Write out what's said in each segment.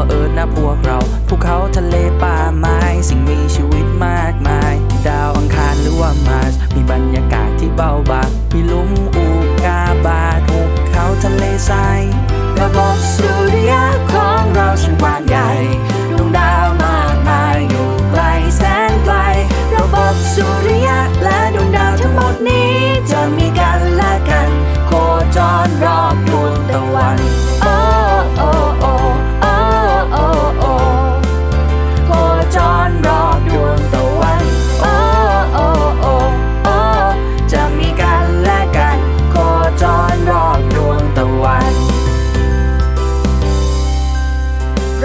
วเอิร์ธนะพวกเราภูเขาทะเลป่าไม้ สิ่งมีชีวิตมากมาย ดาวอังคารหรือว่ามาร์สมีบรรยากาศที่เบาบางมีลุมอูกาบาดหุบเขาทะเลทรายระบบสุริยะของเราช่างกว้างใหญ่ดวงดาวมากมายอยู่ไกลแสนไกลระบบสุริยะและดวงดาวทั้งหมดนี้จะมีกันและกัน โคจรรอบดวงตะวัน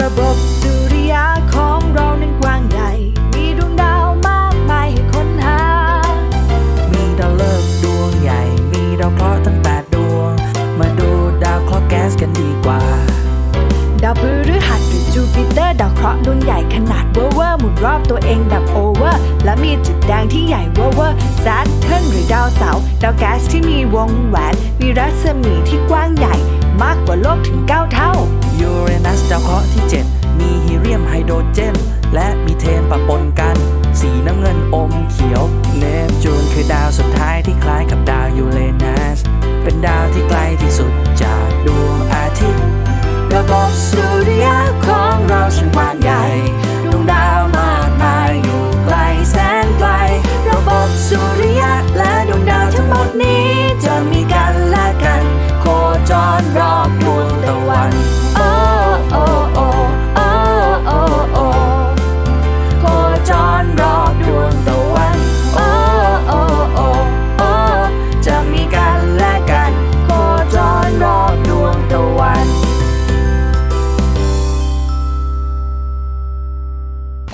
ระบบสุริยะของเรานั้นกว้างใหญ่ มีดวงดาวมากมายให้ค้นหา มีดาวฤกษ์ดวงใหญ่ มีดาวเคราะห์ตั้งแปดดวง มาดูดาวเคราะห์แก๊สกันดีกว่า ดาวพฤหัสหรือจูปิเตอร์ดาวเคราะห์ดวงใหญ่ขนาดเวอร์เวอร์หมุนรอบตัวเองแบบโอเวอร์ และมีจุดแดงที่ใหญ่เวอร์เวอร์แซดเทิร์นหรือดาวเสาร์ดาวแก๊สที่มีวงแหวน มีรัศมีที่กว้างใหญ่ มากกว่าโลกถึง 9 เท่า ยูเรนัสดาวเคราะห์ที่ 7 มีฮีเรียมไฮโดรเจน และมีเทนปะปนกัน สีน้ำเงินอมเขียว เนปจูนคือดาวสุดท้ายที่คล้ายกับดาวยูเรนัส เป็นดาวที่ไกลที่สุดจากดวงอาทิตย์ ระบบสุริยะของเราฉันว่า